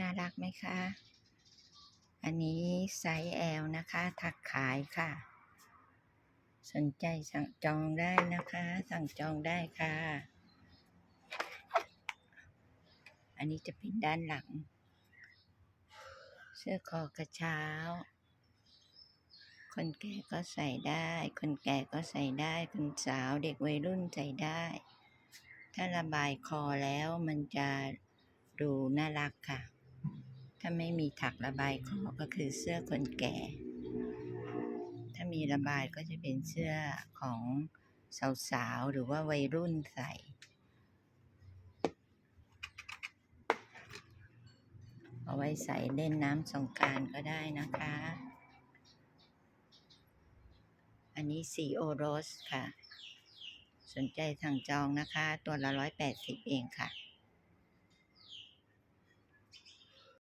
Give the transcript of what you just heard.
น่ารักไหมคะ อันนี้ไซส์ L นะคะ ถักขายค่ะ สนใจสั่งจองได้นะคะ สั่งจองได้ค่ะ อันนี้จะเป็นด้านหลัง เสื้อคอกระเช้า คนแก่ก็ใส่ได้ คนแก่ก็ใส่ได้ คนสาวเด็กวัยรุ่นใส่ได้ ถ้าระบายคอแล้วมันจะดูน่ารักค่ะ ถ้าไม่มีถักระบายคอก็คือเสื้อคนแก่ ถ้ามีระบายก็จะเป็นเสื้อของสาวๆ หรือว่าวัยรุ่นใส่เอาไว้ใส่เล่นน้ำสงการก็ได้นะคะ อันนี้สีโอโรสค่ะ สนใจสั่งจองนะคะ ตัวละร้อยแปดสิบเองค่ะ